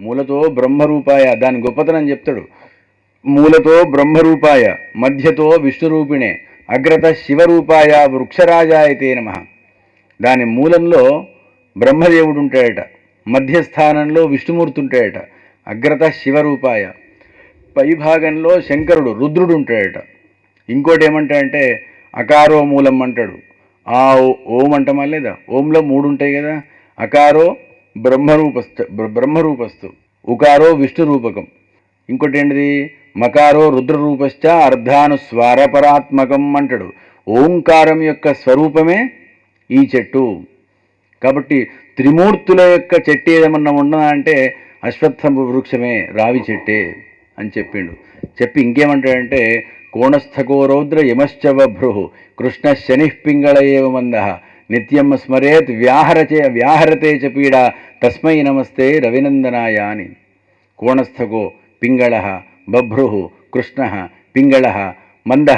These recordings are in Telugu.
మూలతో బ్రహ్మరూపాయ దాని గొప్పతనం చెప్తాడు. మూలతో బ్రహ్మరూపాయ మధ్యతో విష్ణురూపిణే అగ్రత శివరూపాయ వృక్షరాజాయతే నమ. దాని మూలంలో బ్రహ్మదేవుడు ఉంటాడట మధ్యస్థానంలో విష్ణుమూర్తి ఉంటాడట అగ్రత శివరూపాయ. పై భాగంలో శంకరుడు రుద్రుడు ఉంటాడట ఇంకోటి ఏమంటాడంటే అకారో మూలం అంటాడు. ఆ ఓం అంటమా లేదా? ఓంలో మూడు ఉంటాయి కదా. అకారో బ్రహ్మరూపస్థ బ్ర- బ్రహ్మరూపస్థు ఉకారో విష్ణు రూపకం ఇంకోటి ఏంటిది మకారో రుద్రరూపశ్చ అర్ధానుస్వారపరాత్మకం అంటాడు. ఓంకారం యొక్క స్వరూపమే ఈ చెట్టు. కాబట్టి త్రిమూర్తుల యొక్క చెట్టు ఏదమన్నా ఉన్నదా అంటే అశ్వత్థ వృక్షమే రావి చెట్టే అని చెప్పిండు. చెప్పి ఇంకేమంటాడంటే కోణస్థకో రౌద్ర యమశ్చ బభ్రు కృష్ణ శని పింగళ ఏవ మంద నిత్యం స్మరేత్ వ్యాహరచే వ్యాహరతే చ పీడ తస్మై నమస్తే రవినందనాయ అని కోణస్థకో పింగళ బభ్రు కృష్ణ పింగళ మంద.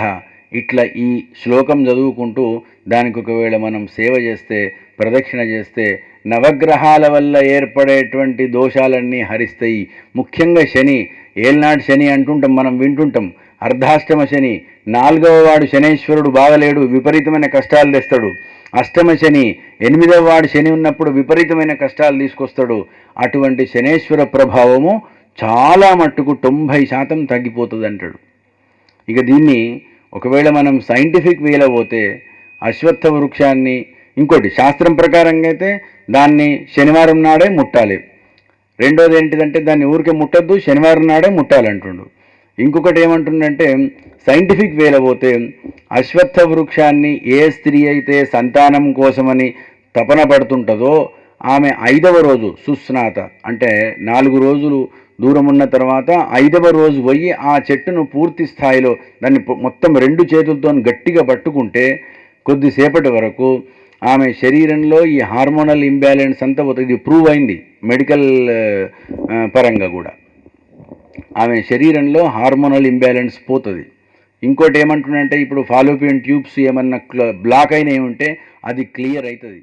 ఇట్లా ఈ శ్లోకం చదువుకుంటూ దానికి ఒకవేళ మనం సేవ చేస్తే ప్రదక్షిణ చేస్తే నవగ్రహాల వల్ల ఏర్పడేటువంటి దోషాలన్నీ హరిస్తాయి. ముఖ్యంగా శని ఏల్నాడు శని అంటుంటాం మనం వింటుంటాం. అర్ధాష్టమ శని. నాలుగవ వాడు శనేశ్వరుడు బాగలేడు విపరీతమైన కష్టాలు తెస్తాడు. అష్టమ శని ఎనిమిదవ వాడు శని ఉన్నప్పుడు విపరీతమైన కష్టాలు తీసుకొస్తాడు. అటువంటి శనేశ్వర ప్రభావము చాలా మట్టుకు తొంభై శాతం తగ్గిపోతుంది అంటాడు ఇక దీన్ని ఒకవేళ మనం సైంటిఫిక్ వేలో పోతే అశ్వత్థ వృక్షాన్ని ఇంకోటి శాస్త్రం ప్రకారంగా అయితే దాన్ని శనివారం నాడే ముట్టాలి. రెండోది ఏంటిదంటే దాన్ని ఊరికే ముట్టద్దు శనివారం నాడే ముట్టాలంటుండు. ఇంకొకటి ఏమంటుందంటే సైంటిఫిక్ వేలో పోతే అశ్వత్థ వృక్షాన్ని ఏ స్త్రీ అయితే సంతానం కోసమని తపన పడుతుంటుందో ఆమె ఐదవ రోజు సుస్నాత. అంటే నాలుగు రోజులు దూరం ఉన్న తర్వాత ఐదవ రోజు పోయి ఆ చెట్టును పూర్తి స్థాయిలో దాన్ని మొత్తం రెండు చేతులతో గట్టిగా పట్టుకుంటే కొద్దిసేపటి వరకు ఆమె శరీరంలో ఈ హార్మోనల్ ఇంబ్యాలెన్స్ అంతా పోతుంది ఇది ప్రూవ్ అయింది మెడికల్ పరంగా కూడా. ఆమె శరీరంలో హార్మోనల్ ఇంబ్యాలెన్స్ పోతుంది. ఇంకోటి ఏమంటుందంటే ఇప్పుడు ఫాలోపియన్ ట్యూబ్స్ ఏమన్నా బ్లాక్ అయినవి ఉంటే అది క్లియర్ అవుతుంది